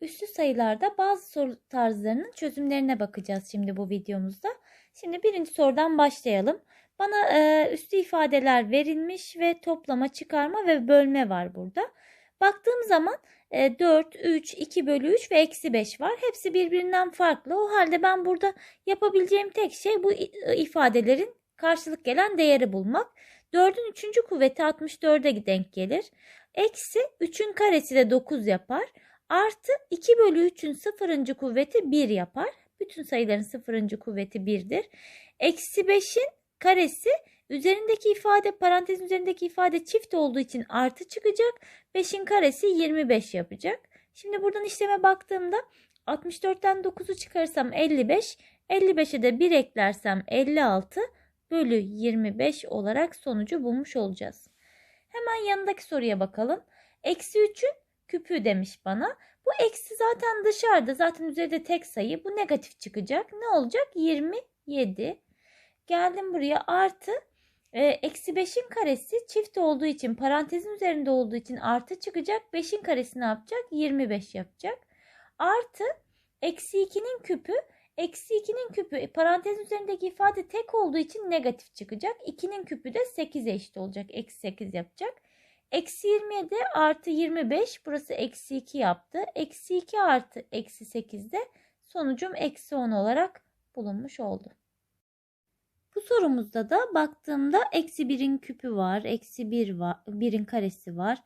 Üslü sayılarda bazı soru tarzlarının çözümlerine bakacağız şimdi bu videomuzda. Şimdi birinci sorudan başlayalım. Bana e, üslü ifadeler verilmiş ve toplama, çıkarma ve bölme var burada. Baktığım zaman e, 4, 3, 2 bölü 3 ve eksi 5 var. Hepsi birbirinden farklı. O halde ben burada yapabileceğim tek şey bu i- ifadelerin karşılık gelen değeri bulmak. 4'ün 3. kuvveti 64'e denk gelir. Eksi 3'ün karesi de 9 yapar. Artı 2 bölü 3'ün sıfırıncı kuvveti 1 yapar. Bütün sayıların sıfırıncı kuvveti 1'dir. Eksi 5'in karesi üzerindeki ifade parantezin üzerindeki ifade çift olduğu için artı çıkacak. 5'in karesi 25 yapacak. Şimdi buradan işleme baktığımda 64'ten 9'u çıkarırsam 55. 55'e de 1 eklersem 56 bölü 25 olarak sonucu bulmuş olacağız. Hemen yanındaki soruya bakalım. Eksi 3'ün küpü demiş bana. Bu eksi zaten dışarıda. Zaten üzerinde tek sayı. Bu negatif çıkacak. Ne olacak? 27. Geldim buraya artı. E, eksi 5'in karesi çift olduğu için parantezin üzerinde olduğu için artı çıkacak. 5'in karesi ne yapacak? 25 yapacak. Artı eksi 2'nin küpü. Eksi 2'nin küpü e, parantezin üzerindeki ifade tek olduğu için negatif çıkacak. 2'nin küpü de 8'e eşit olacak. Eksi 8 yapacak. Eksi 27 artı 25 burası eksi 2 yaptı. Eksi 2 artı eksi 8 de sonucum eksi 10 olarak bulunmuş oldu. Bu sorumuzda da baktığımda eksi 1'in küpü var. Eksi 1 var. 1'in karesi var.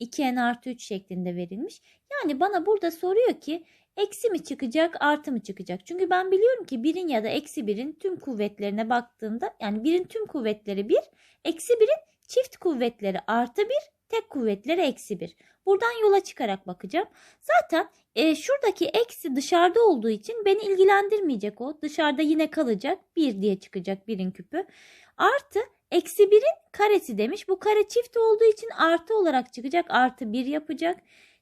2n artı 3 şeklinde verilmiş. Yani bana burada soruyor ki eksi mi çıkacak artı mı çıkacak? Çünkü ben biliyorum ki 1'in ya da eksi 1'in tüm kuvvetlerine baktığımda yani 1'in tüm kuvvetleri 1. Eksi 1'in çift kuvvetleri artı 1 tek kuvvetleri eksi 1. Buradan yola çıkarak bakacağım. Zaten e, şuradaki eksi dışarıda olduğu için beni ilgilendirmeyecek o. Dışarıda yine kalacak. 1 diye çıkacak birin küpü. Artı eksi 1'in karesi demiş. Bu kare çift olduğu için artı olarak çıkacak. Artı 1 yapacak.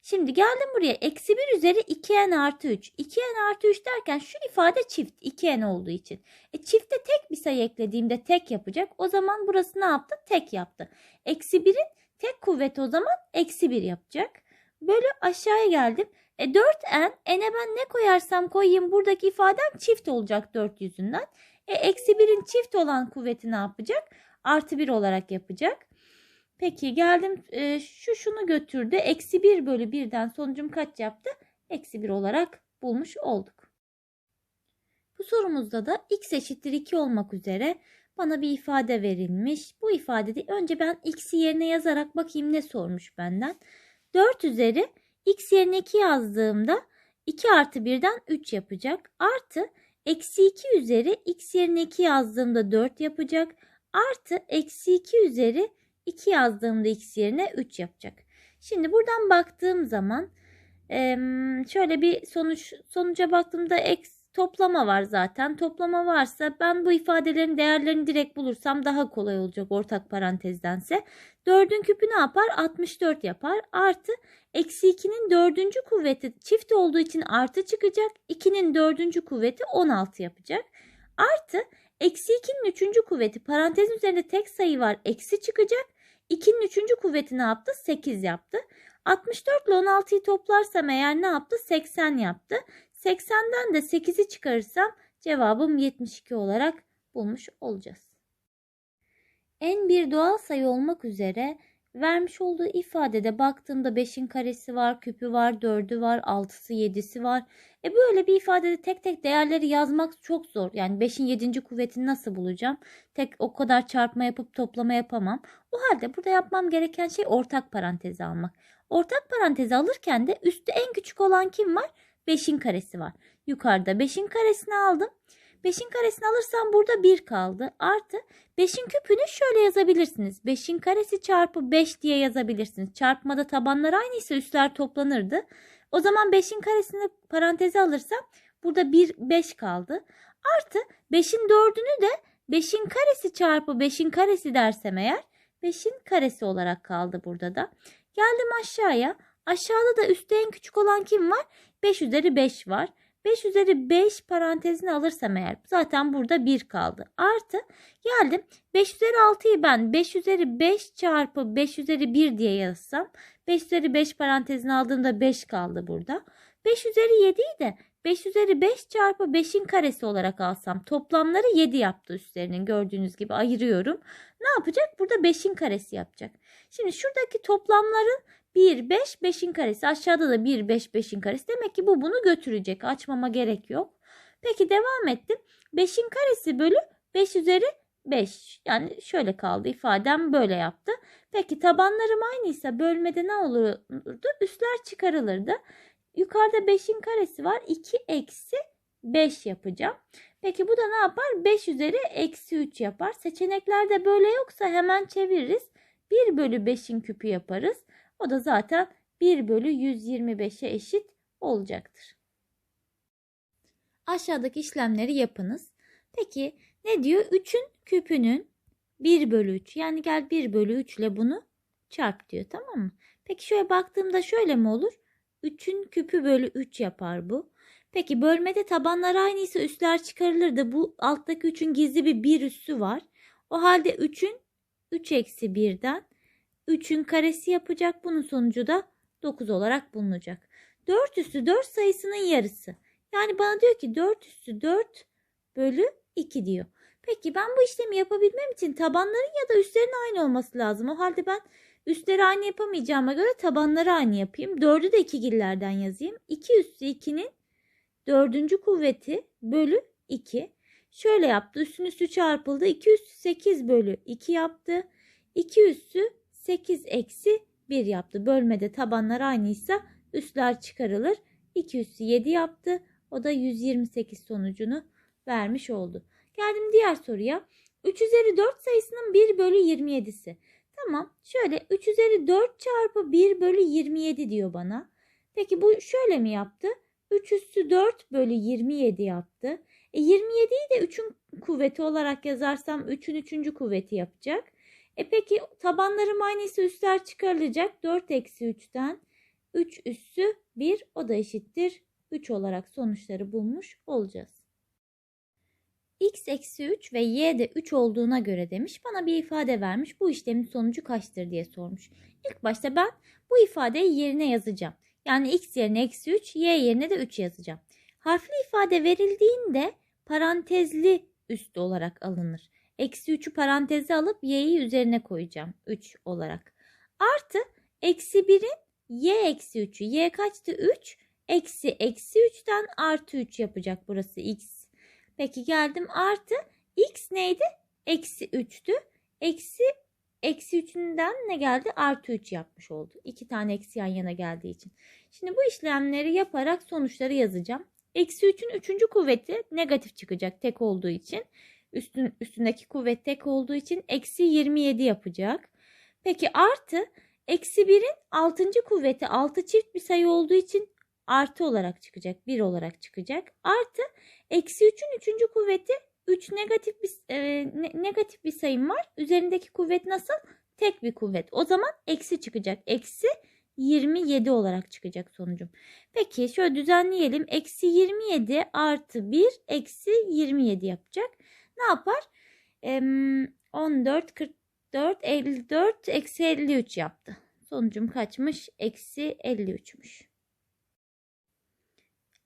Şimdi geldim buraya. Eksi 1 üzeri 2n artı 3. 2n artı 3 derken şu ifade çift. 2n olduğu için. E, çifte tek bir sayı eklediğimde tek yapacak. O zaman burası ne yaptı? Tek yaptı. Eksi 1'in tek kuvveti o zaman eksi 1 yapacak. Böyle aşağıya geldim. E 4n n'e ben ne koyarsam koyayım buradaki ifadem çift olacak 4 yüzünden. E eksi 1'in çift olan kuvveti ne yapacak? Artı 1 olarak yapacak. Peki geldim e, şu şunu götürdü. Eksi 1 bölü 1'den sonucum kaç yaptı? Eksi 1 olarak bulmuş olduk. Bu sorumuzda da x eşittir 2 olmak üzere bana bir ifade verilmiş. Bu ifadede önce ben x'i yerine yazarak bakayım ne sormuş benden. 4 üzeri x yerine 2 yazdığımda 2 artı 1'den 3 yapacak. Artı eksi 2 üzeri x yerine 2 yazdığımda 4 yapacak. Artı eksi 2 üzeri 2 yazdığımda x yerine 3 yapacak. Şimdi buradan baktığım zaman şöyle bir sonuç sonuca baktığımda x toplama var zaten. Toplama varsa ben bu ifadelerin değerlerini direkt bulursam daha kolay olacak ortak parantezdense. 4'ün küpü ne yapar? 64 yapar. Artı eksi 2'nin dördüncü kuvveti çift olduğu için artı çıkacak. 2'nin dördüncü kuvveti 16 yapacak. Artı eksi 2'nin üçüncü kuvveti parantezin üzerinde tek sayı var. Eksi çıkacak. 2'nin üçüncü kuvveti ne yaptı? 8 yaptı. 64 ile 16'yı toplarsam eğer ne yaptı? 80 yaptı. 80'den de 8'i çıkarırsam cevabım 72 olarak bulmuş olacağız. En bir doğal sayı olmak üzere vermiş olduğu ifadede baktığımda 5'in karesi var, küpü var, 4'ü var, 6'sı 7'si var. E böyle bir ifadede tek tek değerleri yazmak çok zor. Yani 5'in 7. kuvvetini nasıl bulacağım? Tek o kadar çarpma yapıp toplama yapamam. O halde burada yapmam gereken şey ortak parantezi almak. Ortak parantezi alırken de üstte en küçük olan kim var? 5'in karesi var. Yukarıda 5'in karesini aldım. 5'in karesini alırsam burada 1 kaldı. Artı 5'in küpünü şöyle yazabilirsiniz. 5'in karesi çarpı 5 diye yazabilirsiniz. Çarpmada tabanlar aynıysa üstler toplanırdı. O zaman 5'in karesini paranteze alırsam burada 1 5 kaldı. Artı 5'in 4'ünü de 5'in karesi çarpı 5'in karesi dersem eğer 5'in karesi olarak kaldı burada da. Geldim aşağıya. Aşağıda da üstte en küçük olan kim var? 5 üzeri 5 var. 5 üzeri 5 parantezini alırsam eğer zaten burada 1 kaldı. Artı geldim 5 üzeri 6'yı ben 5 üzeri 5 çarpı 5 üzeri 1 diye yazsam 5 üzeri 5 parantezini aldığımda 5 kaldı burada. 5 üzeri 7'yi de 5 üzeri 5 çarpı 5'in karesi olarak alsam toplamları 7 yaptı üstlerinin gördüğünüz gibi ayırıyorum. Ne yapacak? Burada 5'in karesi yapacak. Şimdi şuradaki toplamların 1, 5, 5'in karesi. Aşağıda da 1, 5, 5'in karesi. Demek ki bu bunu götürecek. Açmama gerek yok. Peki devam ettim. 5'in karesi bölü 5 üzeri 5. Yani şöyle kaldı. ifadem böyle yaptı. Peki tabanlarım aynıysa bölmede ne olurdu? Üstler çıkarılırdı. Yukarıda 5'in karesi var. 2 eksi 5 yapacağım. Peki bu da ne yapar? 5 üzeri eksi 3 yapar. Seçeneklerde böyle yoksa hemen çeviririz. 1 bölü 5'in küpü yaparız. O da zaten 1 bölü 125'e eşit olacaktır. Aşağıdaki işlemleri yapınız. Peki ne diyor? 3'ün küpünün 1 bölü 3 yani gel 1 bölü 3 ile bunu çarp diyor tamam mı? Peki şöyle baktığımda şöyle mi olur? 3'ün küpü bölü 3 yapar bu. Peki bölmede tabanlar aynıysa üstler çıkarılır da bu alttaki 3'ün gizli bir 1 üssü var. O halde 3'ün 3 eksi 1'den 3'ün karesi yapacak. Bunun sonucu da 9 olarak bulunacak. 4 üssü 4 sayısının yarısı. Yani bana diyor ki 4 üssü 4 bölü 2 diyor. Peki ben bu işlemi yapabilmem için tabanların ya da üstlerin aynı olması lazım. O halde ben üstleri aynı yapamayacağıma göre tabanları aynı yapayım. 4'ü de ikigillerden yazayım. 2 üssü 2'nin dördüncü kuvveti bölü 2. Şöyle yaptı. Üstün üstü çarpıldı. 2 üssü 8 bölü 2 yaptı. 2 üssü 8 eksi 1 yaptı. Bölmede tabanlar aynıysa üstler çıkarılır. 2 üssü 7 yaptı. O da 128 sonucunu vermiş oldu. Geldim diğer soruya. 3 üzeri 4 sayısının 1 bölü 27'si. Tamam şöyle 3 üzeri 4 çarpı 1 bölü 27 diyor bana. Peki bu şöyle mi yaptı? 3 üssü 4 bölü 27 yaptı. E 27'yi de 3'ün kuvveti olarak yazarsam 3'ün 3. kuvveti yapacak. E peki tabanlarım aynıysa üstler çıkarılacak. 4 eksi 3'ten 3 üssü 1 o da eşittir. 3 olarak sonuçları bulmuş olacağız. x eksi 3 ve y de 3 olduğuna göre demiş. Bana bir ifade vermiş. Bu işlemin sonucu kaçtır diye sormuş. İlk başta ben bu ifadeyi yerine yazacağım. Yani x yerine eksi 3, y yerine de 3 yazacağım. Harfli ifade verildiğinde parantezli üst olarak alınır. Eksi 3'ü paranteze alıp y'yi üzerine koyacağım. 3 olarak. Artı eksi 1'in y eksi 3'ü. y kaçtı? 3. Eksi eksi 3'ten artı 3 yapacak burası x. Peki geldim artı x neydi? Eksi 3'tü. Eksi eksi 3'ünden ne geldi? Artı 3 yapmış oldu. İki tane eksi yan yana geldiği için. Şimdi bu işlemleri yaparak sonuçları yazacağım. Eksi 3'ün 3. kuvveti negatif çıkacak tek olduğu için. Üstün, üstündeki kuvvet tek olduğu için eksi 27 yapacak. Peki artı eksi 1'in 6. kuvveti 6 çift bir sayı olduğu için artı olarak çıkacak. 1 olarak çıkacak. Artı eksi 3'ün 3. kuvveti 3 negatif bir, e, negatif bir sayım var. Üzerindeki kuvvet nasıl? Tek bir kuvvet. O zaman eksi çıkacak. Eksi 27 olarak çıkacak sonucum. Peki şöyle düzenleyelim. Eksi 27 artı 1 eksi 27 yapacak. Ne yapar? E, 14, 44, 54 eksi 53 yaptı. Sonucum kaçmış? Eksi 53'müş.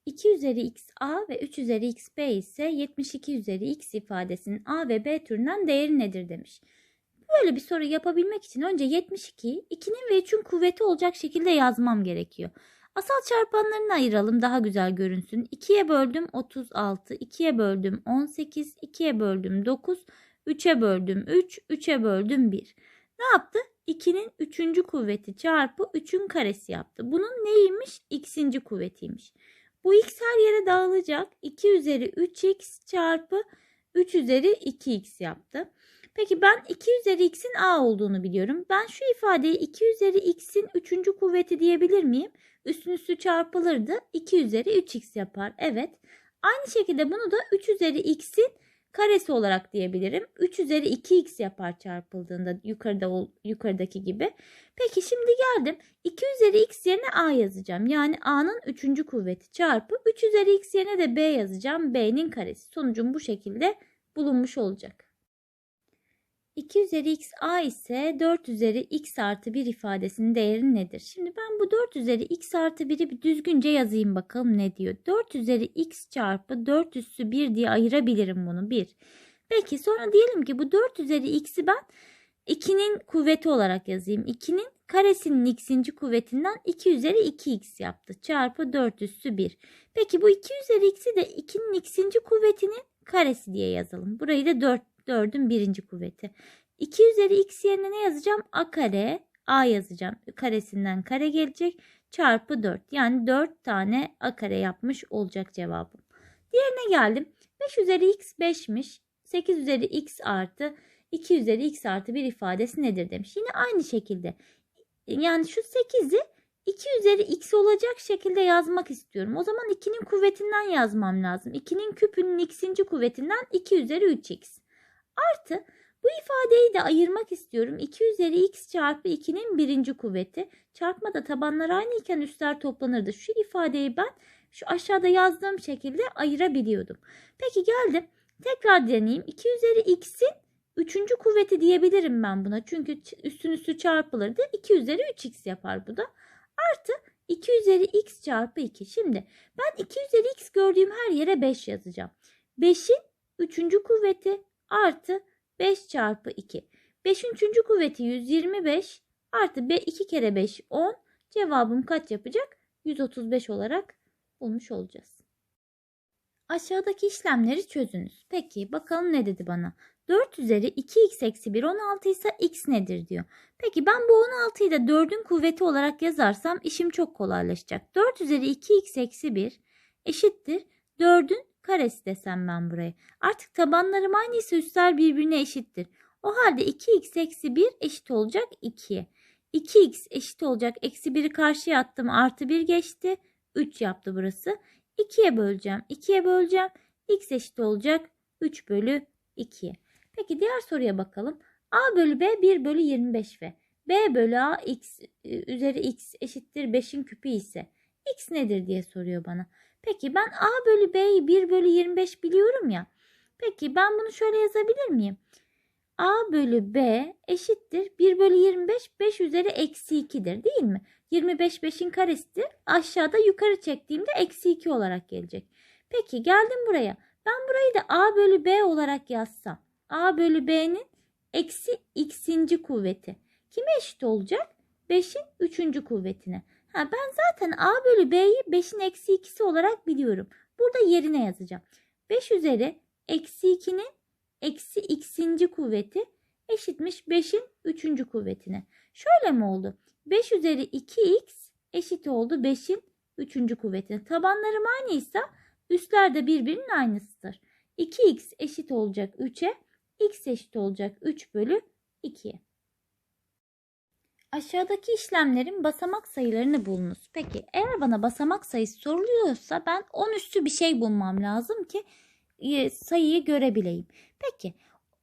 2 üzeri x a ve 3 üzeri x b ise 72 üzeri x ifadesinin a ve b türünden değeri nedir demiş. Böyle bir soru yapabilmek için önce 72, 2'nin ve 3'ün kuvveti olacak şekilde yazmam gerekiyor. Asal çarpanlarını ayıralım daha güzel görünsün. 2'ye böldüm 36, 2'ye böldüm 18, 2'ye böldüm 9, 3'e böldüm 3, 3'e böldüm 1. Ne yaptı? 2'nin 3. kuvveti çarpı 3'ün karesi yaptı. Bunun neymiş? X'inci kuvvetiymiş. Bu x her yere dağılacak. 2 üzeri 3x çarpı 3 üzeri 2x yaptı. Peki ben 2 üzeri x'in a olduğunu biliyorum. Ben şu ifadeyi 2 üzeri x'in 3. kuvveti diyebilir miyim? Üstün üstü çarpılırdı. 2 üzeri 3x yapar. Evet. Aynı şekilde bunu da 3 üzeri x'in karesi olarak diyebilirim. 3 üzeri 2x yapar çarpıldığında yukarıda yukarıdaki gibi. Peki şimdi geldim. 2 üzeri x yerine a yazacağım. Yani a'nın 3. kuvveti çarpı 3 üzeri x yerine de b yazacağım. b'nin karesi. Sonucum bu şekilde bulunmuş olacak. 2 üzeri x a ise 4 üzeri x artı 1 ifadesinin değeri nedir? Şimdi ben bu 4 üzeri x artı 1'i bir düzgünce yazayım bakalım ne diyor. 4 üzeri x çarpı 4 üssü 1 diye ayırabilirim bunu 1. Peki sonra diyelim ki bu 4 üzeri x'i ben 2'nin kuvveti olarak yazayım. 2'nin karesinin x'inci kuvvetinden 2 üzeri 2x yaptı. Çarpı 4 üssü 1. Peki bu 2 üzeri x'i de 2'nin x'inci kuvvetinin karesi diye yazalım. Burayı da 4 4'ün birinci kuvveti. 2 üzeri x yerine ne yazacağım? a kare a yazacağım. Karesinden kare gelecek. Çarpı 4. Yani 4 tane a kare yapmış olacak cevabım. Diğerine geldim. 5 üzeri x 5'miş. 8 üzeri x artı 2 üzeri x artı 1 ifadesi nedir demiş. Yine aynı şekilde. Yani şu 8'i 2 üzeri x olacak şekilde yazmak istiyorum. O zaman 2'nin kuvvetinden yazmam lazım. 2'nin küpünün x'inci kuvvetinden 2 üzeri 3x. Artı bu ifadeyi de ayırmak istiyorum. 2 üzeri x çarpı 2'nin birinci kuvveti. Çarpmada tabanlar aynı iken üstler toplanırdı. Şu ifadeyi ben şu aşağıda yazdığım şekilde ayırabiliyordum. Peki geldim. Tekrar deneyeyim. 2 üzeri x'in üçüncü kuvveti diyebilirim ben buna. Çünkü üstün üstü çarpılırdı. 2 üzeri 3x yapar bu da. Artı 2 üzeri x çarpı 2. Şimdi ben 2 üzeri x gördüğüm her yere 5 yazacağım. 5'in üçüncü kuvveti artı 5 çarpı 2. 5'in 3. kuvveti 125 artı 2 kere 5 10. Cevabım kaç yapacak? 135 olarak bulmuş olacağız. Aşağıdaki işlemleri çözünüz. Peki bakalım ne dedi bana? 4 üzeri 2x eksi 1 16 ise x nedir diyor. Peki ben bu 16'yı da 4'ün kuvveti olarak yazarsam işim çok kolaylaşacak. 4 üzeri 2x eksi 1 eşittir 4'ün karesi desem ben buraya. Artık tabanlarım aynıysa üstler birbirine eşittir. O halde 2x eksi 1 eşit olacak 2'ye. 2x eşit olacak. Eksi 1'i karşıya attım. Artı 1 geçti. 3 yaptı burası. 2'ye böleceğim. 2'ye böleceğim. x eşit olacak. 3 bölü 2'ye. Peki diğer soruya bakalım. a bölü b 1 bölü 25 ve b bölü a x e, üzeri x eşittir 5'in küpü ise x nedir diye soruyor bana. Peki ben a bölü b'yi 1 bölü 25 biliyorum ya. Peki ben bunu şöyle yazabilir miyim? a bölü b eşittir 1 bölü 25 5 üzeri eksi 2'dir değil mi? 25 5'in karesidir. Aşağıda yukarı çektiğimde eksi 2 olarak gelecek. Peki geldim buraya. Ben burayı da a bölü b olarak yazsam. a bölü b'nin eksi x'inci kuvveti. Kime eşit olacak? 5'in 3. kuvvetine. Ha, ben zaten a bölü b'yi 5'in eksi 2'si olarak biliyorum. Burada yerine yazacağım. 5 üzeri eksi 2'nin eksi x'inci kuvveti eşitmiş 5'in 3. kuvvetine. Şöyle mi oldu? 5 üzeri 2x eşit oldu 5'in 3. kuvvetine. Tabanlarım aynıysa üstler de birbirinin aynısıdır. 2x eşit olacak 3'e, x eşit olacak 3 bölü 2'ye. Aşağıdaki işlemlerin basamak sayılarını bulunuz. Peki eğer bana basamak sayısı soruluyorsa ben 10 üstü bir şey bulmam lazım ki e, sayıyı görebileyim. Peki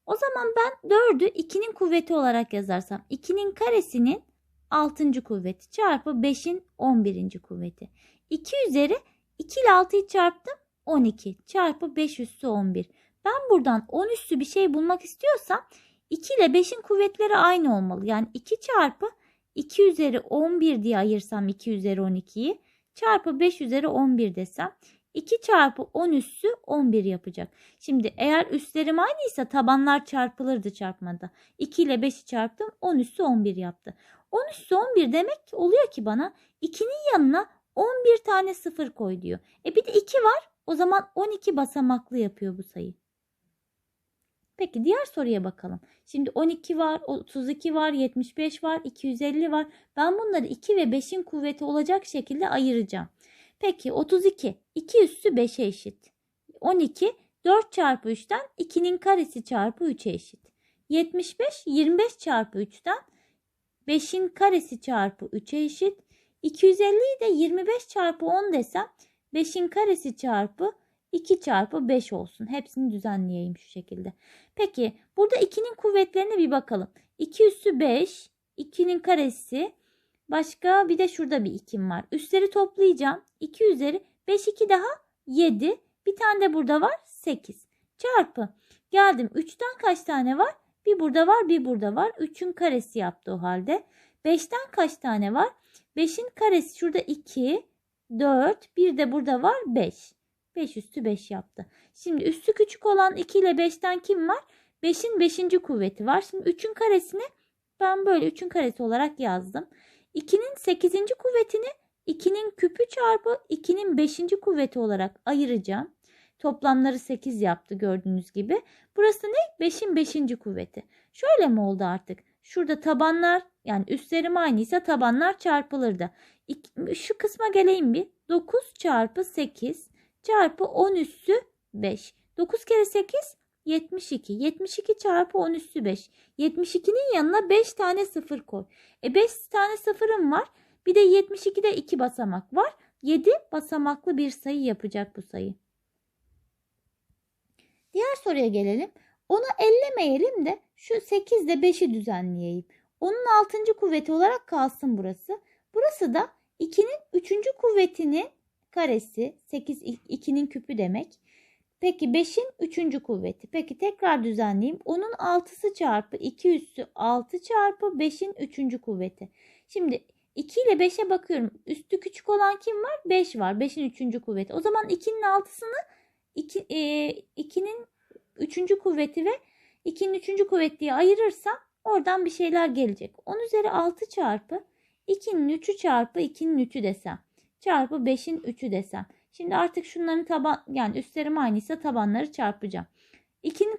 o zaman ben 4'ü 2'nin kuvveti olarak yazarsam 2'nin karesinin 6. kuvveti çarpı 5'in 11. kuvveti. 2 üzeri 2 ile 6'yı çarptım 12 çarpı 5 üssü 11. Ben buradan 10 üssü bir şey bulmak istiyorsam 2 ile 5'in kuvvetleri aynı olmalı. Yani 2 çarpı 2 üzeri 11 diye ayırsam 2 üzeri 12'yi çarpı 5 üzeri 11 desem 2 çarpı 10 üssü 11 yapacak. Şimdi eğer üstlerim aynıysa tabanlar çarpılırdı çarpmada. 2 ile 5'i çarptım 10 üssü 11 yaptı. 10 üssü 11 demek oluyor ki bana 2'nin yanına 11 tane sıfır koy diyor. E bir de 2 var o zaman 12 basamaklı yapıyor bu sayı. Peki diğer soruya bakalım. Şimdi 12 var, 32 var, 75 var, 250 var. Ben bunları 2 ve 5'in kuvveti olacak şekilde ayıracağım. Peki 32 2 üssü 5'e eşit. 12 4 çarpı 3'ten 2'nin karesi çarpı 3'e eşit. 75 25 çarpı 3'ten 5'in karesi çarpı 3'e eşit. 250'yi de 25 çarpı 10 desem 5'in karesi çarpı 2 çarpı 5 olsun. Hepsini düzenleyeyim şu şekilde. Peki burada 2'nin kuvvetlerine bir bakalım. 2 üssü 5, 2'nin karesi. Başka bir de şurada bir 2'm var. Üstleri toplayacağım. 2 üzeri 5 2 daha 7. Bir tane de burada var 8. Çarpı. Geldim 3'ten kaç tane var? Bir burada var bir burada var. 3'ün karesi yaptı o halde. 5'ten kaç tane var? 5'in karesi şurada 2, 4, bir de burada var 5. 5 üstü 5 yaptı. Şimdi üstü küçük olan 2 ile 5'ten kim var? 5'in 5. kuvveti var. Şimdi 3'ün karesini ben böyle 3'ün karesi olarak yazdım. 2'nin 8. kuvvetini 2'nin küpü çarpı 2'nin 5. kuvveti olarak ayıracağım. Toplamları 8 yaptı gördüğünüz gibi. Burası ne? 5'in 5. kuvveti. Şöyle mi oldu artık? Şurada tabanlar yani üstlerim aynıysa tabanlar çarpılırdı. Şu kısma geleyim bir. 9 çarpı 8 çarpı 10 üssü 5. 9 kere 8 72. 72 çarpı 10 üssü 5. 72'nin yanına 5 tane sıfır koy. E 5 tane sıfırım var. Bir de 72'de 2 basamak var. 7 basamaklı bir sayı yapacak bu sayı. Diğer soruya gelelim. Onu ellemeyelim de şu 8 ile 5'i düzenleyelim. Onun 6. kuvveti olarak kalsın burası. Burası da 2'nin 3. kuvvetinin karesi. 8 2'nin küpü demek. Peki 5'in 3. kuvveti. Peki tekrar düzenleyeyim. Onun 6'sı çarpı 2 üssü 6 çarpı 5'in 3. kuvveti. Şimdi 2 ile 5'e bakıyorum. Üstü küçük olan kim var? 5 var. 5'in 3. kuvveti. O zaman 2'nin 6'sını 2, e, 2'nin 3. kuvveti ve 2'nin 3. kuvveti diye ayırırsam oradan bir şeyler gelecek. 10 üzeri 6 çarpı 2'nin 3'ü çarpı 2'nin 3'ü desem. Çarpı 5'in 3'ü desem. Şimdi artık şunların taban yani üstlerim aynıysa tabanları çarpacağım. 2'nin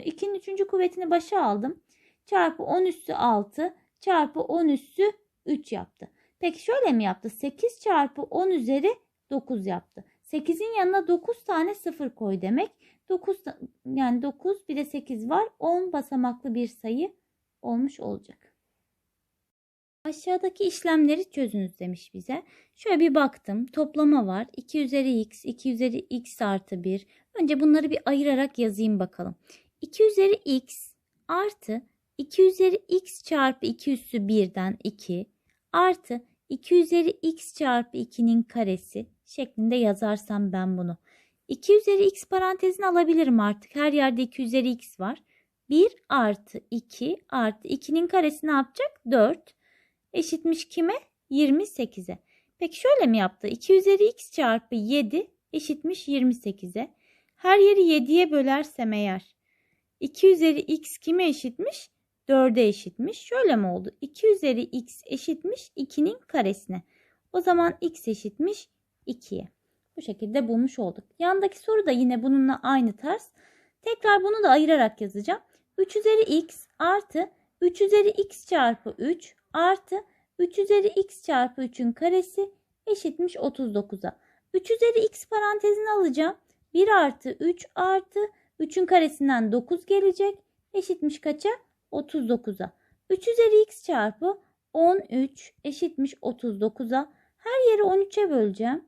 2'nin 3. kuvvetini başa aldım. Çarpı 10 üssü 6 çarpı 10 üssü 3 yaptı. Peki şöyle mi yaptı? 8 çarpı 10 üzeri 9 yaptı. 8'in yanına 9 tane 0 koy demek. 9 yani 9 bir de 8 var. 10 basamaklı bir sayı olmuş olacak. Aşağıdaki işlemleri çözünüz demiş bize. Şöyle bir baktım. Toplama var. 2 üzeri x, 2 üzeri x artı 1. Önce bunları bir ayırarak yazayım bakalım. 2 üzeri x artı 2 üzeri x çarpı 2 üssü 1'den 2 artı 2 üzeri x çarpı 2'nin karesi şeklinde yazarsam ben bunu. 2 üzeri x parantezini alabilirim artık. Her yerde 2 üzeri x var. 1 artı 2 artı 2'nin karesi ne yapacak? 4 eşitmiş kime? 28'e. Peki şöyle mi yaptı? 2 üzeri x çarpı 7 eşitmiş 28'e. Her yeri 7'ye bölersem eğer 2 üzeri x kime eşitmiş? 4'e eşitmiş. Şöyle mi oldu? 2 üzeri x eşitmiş 2'nin karesine. O zaman x eşitmiş 2'ye. Bu şekilde bulmuş olduk. Yandaki soru da yine bununla aynı tarz. Tekrar bunu da ayırarak yazacağım. 3 üzeri x artı 3 üzeri x çarpı 3 artı 3 üzeri x çarpı 3'ün karesi eşitmiş 39'a. 3 üzeri x parantezini alacağım. 1 artı 3 artı 3'ün karesinden 9 gelecek. Eşitmiş kaça? 39'a. 3 üzeri x çarpı 13 eşitmiş 39'a. Her yeri 13'e böleceğim.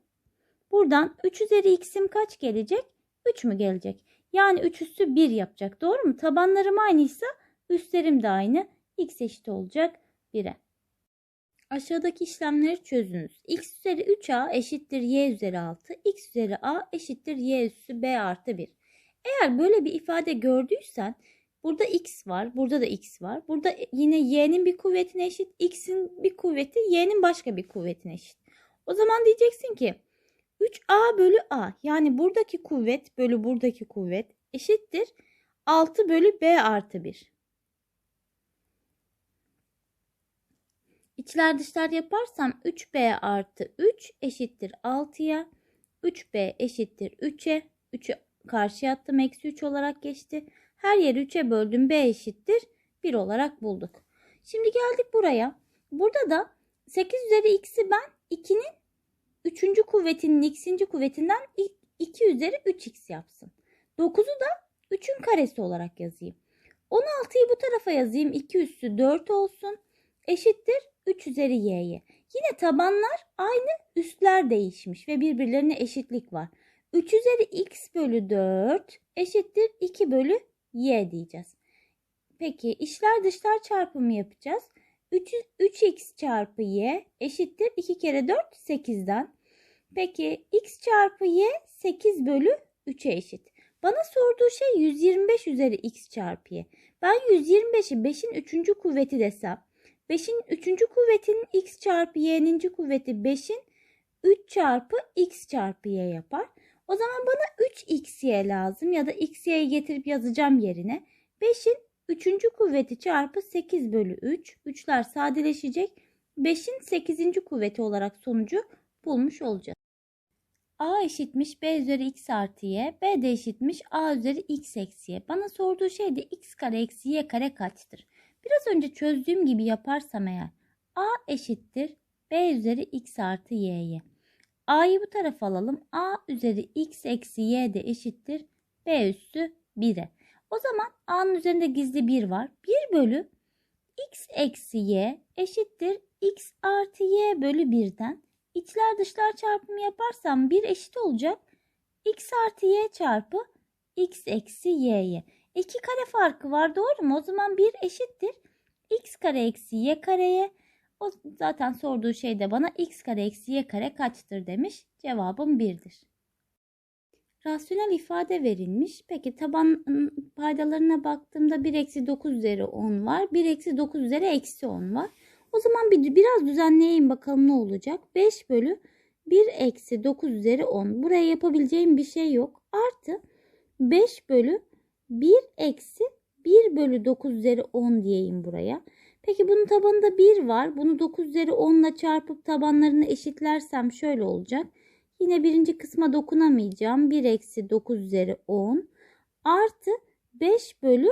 Buradan 3 üzeri x'im kaç gelecek? 3 mü gelecek? Yani 3 üstü 1 yapacak. Doğru mu? Tabanlarım aynıysa üstlerim de aynı. x eşit olacak 1'e. Aşağıdaki işlemleri çözünüz. x üzeri 3a eşittir y üzeri 6. x üzeri a eşittir y üssü b artı 1. Eğer böyle bir ifade gördüysen burada x var. Burada da x var. Burada yine y'nin bir kuvvetine eşit. x'in bir kuvveti y'nin başka bir kuvvetine eşit. O zaman diyeceksin ki 3a bölü a yani buradaki kuvvet bölü buradaki kuvvet eşittir 6 bölü b artı 1. İçler dışlar yaparsam 3b artı 3 eşittir 6'ya. 3b eşittir 3'e. 3'ü karşıya attım. Eksi 3 olarak geçti. Her yeri 3'e böldüm. b eşittir 1 olarak bulduk. Şimdi geldik buraya. Burada da 8 üzeri x'i ben 2'nin 3. kuvvetinin x'inci kuvvetinden 2 üzeri 3x yapsın. 9'u da 3'ün karesi olarak yazayım. 16'yı bu tarafa yazayım. 2 üssü 4 olsun. Eşittir 3 üzeri y'ye. Yine tabanlar aynı üstler değişmiş ve birbirlerine eşitlik var. 3 üzeri x bölü 4 eşittir 2 bölü y diyeceğiz. Peki işler dışlar çarpımı yapacağız. 3, 3x çarpı y eşittir 2 kere 4 8'den. Peki x çarpı y 8 bölü 3'e eşit. Bana sorduğu şey 125 üzeri x çarpı y. Ben 125'i 5'in 3. kuvveti desem. 5'in 3. kuvvetinin x çarpı y'nin kuvveti 5'in 3 çarpı x çarpı y yapar. O zaman bana 3xy lazım ya da xy'yi getirip yazacağım yerine. 5'in 3. kuvveti çarpı 8 bölü 3. 3'ler sadeleşecek. 5'in 8. kuvveti olarak sonucu bulmuş olacağız. A eşitmiş B üzeri x artı y. B de eşitmiş A üzeri x eksi y. Bana sorduğu şey de x kare eksi y kare kaçtır? Biraz önce çözdüğüm gibi yaparsam eğer A eşittir B üzeri x artı y'ye. A'yı bu tarafa alalım. A üzeri x eksi y de eşittir B üssü 1'e. O zaman A'nın üzerinde gizli 1 var. 1 bölü x eksi y eşittir x artı y bölü 1'den. İçler dışlar çarpımı yaparsam 1 eşit olacak. x artı y çarpı x eksi y'ye. 2 kare farkı var doğru mu? O zaman 1 eşittir. x kare eksi y kareye. O zaten sorduğu şey de bana x kare eksi y kare kaçtır demiş. Cevabım 1'dir. Rasyonel ifade verilmiş. Peki taban paydalarına baktığımda 1 eksi 9 üzeri 10 var. 1 eksi 9 üzeri eksi 10 var. O zaman bir, biraz düzenleyeyim bakalım ne olacak. 5 bölü 1 eksi 9 üzeri 10. Buraya yapabileceğim bir şey yok. Artı 5 bölü 1 eksi 1 bölü 9 üzeri 10 diyeyim buraya. Peki bunun tabanında 1 var. Bunu 9 üzeri 10 ile çarpıp tabanlarını eşitlersem şöyle olacak. Yine birinci kısma dokunamayacağım. 1 eksi 9 üzeri 10 artı 5 bölü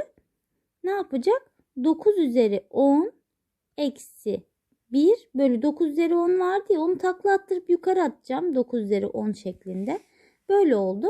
ne yapacak? 9 üzeri 10 eksi 1 bölü 9 üzeri 10 vardı ya onu takla attırıp yukarı atacağım 9 üzeri 10 şeklinde. Böyle oldu.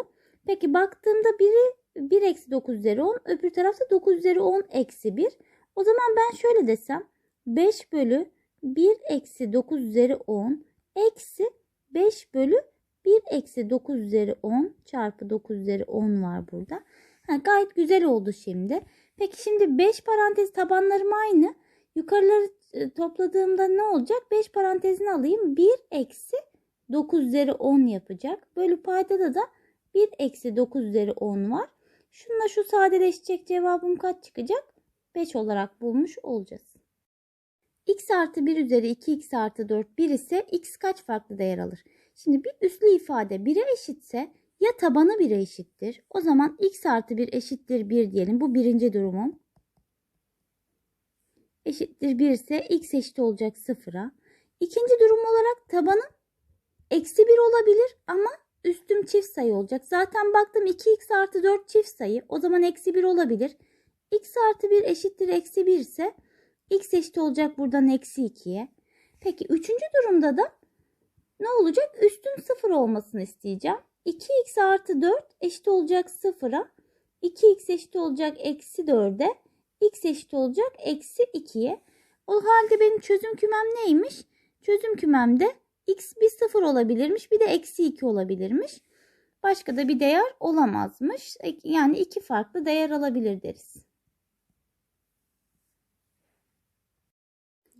Peki baktığımda biri 1 eksi 9 üzeri 10 öbür tarafta 9 üzeri 10 eksi 1. O zaman ben şöyle desem 5 bölü 1 eksi 9 üzeri 10 eksi 5 bölü 1 eksi 9 üzeri 10 çarpı 9 üzeri 10 var burada. Ha, gayet güzel oldu şimdi. Peki şimdi 5 parantez tabanlarım aynı. Yukarıları e, topladığımda ne olacak? 5 parantezini alayım. 1 eksi 9 üzeri 10 yapacak. Bölü paydada da 1 eksi 9 üzeri 10 var. Şununla şu sadeleşecek cevabım kaç çıkacak? 5 olarak bulmuş olacağız. x artı 1 üzeri 2x artı 4 1 ise x kaç farklı değer alır? Şimdi bir üslü ifade 1'e eşitse ya tabanı 1'e eşittir. O zaman x artı 1 eşittir 1 diyelim. Bu birinci durumum. Eşittir 1 ise x eşit olacak 0'a. İkinci durum olarak tabanım eksi 1 olabilir ama üstüm çift sayı olacak. Zaten baktım 2x artı 4 çift sayı. O zaman eksi 1 olabilir. x artı 1 eşittir eksi 1 ise x eşit olacak buradan eksi 2'ye. Peki üçüncü durumda da ne olacak? Üstün 0 olmasını isteyeceğim. 2x artı 4 eşit olacak 0'a. 2x eşit olacak eksi 4'e. x eşit olacak eksi 2'ye. O halde benim çözüm kümem neymiş? Çözüm kümemde x bir 0 olabilirmiş bir de eksi 2 olabilirmiş. Başka da bir değer olamazmış. Yani iki farklı değer alabilir deriz.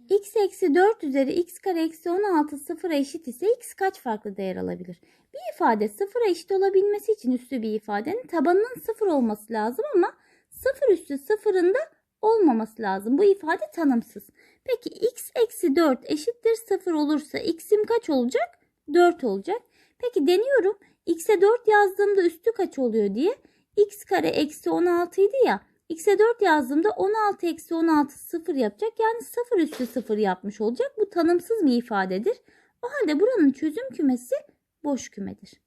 x eksi 4 üzeri x kare eksi 16 sıfıra eşit ise x kaç farklı değer alabilir? Bir ifade sıfıra eşit olabilmesi için üstü bir ifadenin tabanının sıfır olması lazım ama sıfır üstü sıfırında olmaması lazım. Bu ifade tanımsız. Peki x eksi 4 eşittir 0 olursa x'im kaç olacak? 4 olacak. Peki deniyorum. x'e 4 yazdığımda üstü kaç oluyor diye. x kare eksi 16 idi ya. X'e 4 yazdığımda 16 eksi 16 0 yapacak. Yani 0 üstü 0 yapmış olacak. Bu tanımsız bir ifadedir. O halde buranın çözüm kümesi boş kümedir.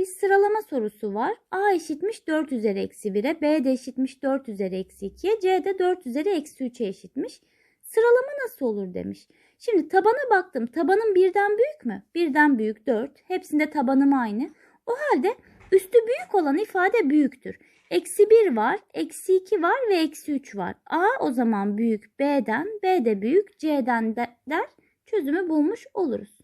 Bir sıralama sorusu var. A eşitmiş 4 üzeri eksi 1'e, B de eşitmiş 4 üzeri eksi 2'ye, C de 4 üzeri eksi 3'e eşitmiş. Sıralama nasıl olur demiş. Şimdi tabana baktım. Tabanım birden büyük mü? Birden büyük 4. Hepsinde tabanım aynı. O halde üstü büyük olan ifade büyüktür. Eksi 1 var, eksi 2 var ve eksi 3 var. A o zaman büyük B'den, B de büyük C'den de der çözümü bulmuş oluruz.